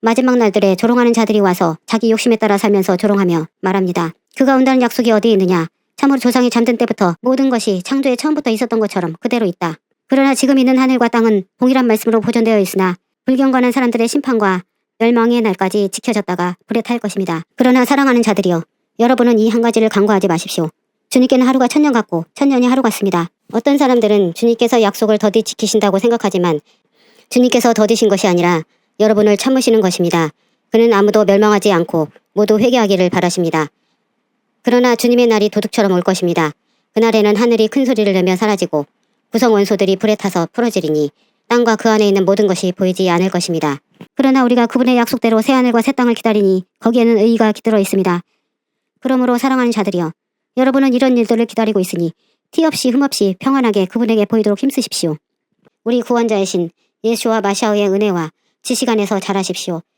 마지막 날들에 조롱하는 자들이 와서 자기 욕심에 따라 살면서 조롱하며 말합니다. 그가 온다는 약속이 어디 있느냐? 참으로 조상이 잠든 때부터 모든 것이 창조의 처음부터 있었던 것처럼 그대로 있다. 그러나 지금 있는 하늘과 땅은 동일한 말씀으로 보존되어 있으나 불경건한 사람들의 심판과 멸망의 날까지 지켜졌다가 불에 탈 것입니다. 그러나 사랑하는 자들이여, 여러분은 이 한 가지를 간과하지 마십시오. 주님께는 하루가 천년 같고 천년이 하루 같습니다. 어떤 사람들은 주님께서 약속을 더디 지키신다고 생각하지만 주님께서 더디신 것이 아니라 여러분을 참으시는 것입니다. 그는 아무도 멸망하지 않고 모두 회개하기를 바라십니다. 그러나 주님의 날이 도둑처럼 올 것입니다. 그날에는 하늘이 큰 소리를 내며 사라지고 구성 원소들이 불에 타서 풀어지리니 땅과 그 안에 있는 모든 것이 보이지 않을 것입니다. 그러나 우리가 그분의 약속대로 새 하늘과 새 땅을 기다리니 거기에는 의의가 들어 있습니다. 그러므로 사랑하는 자들이여 여러분은 이런 일들을 기다리고 있으니 티 없이 흠 없이 평안하게 그분에게 보이도록 힘쓰십시오. 우리 구원자이신 예수와 마샤오의 은혜와 지식 안에서 잘하십시오.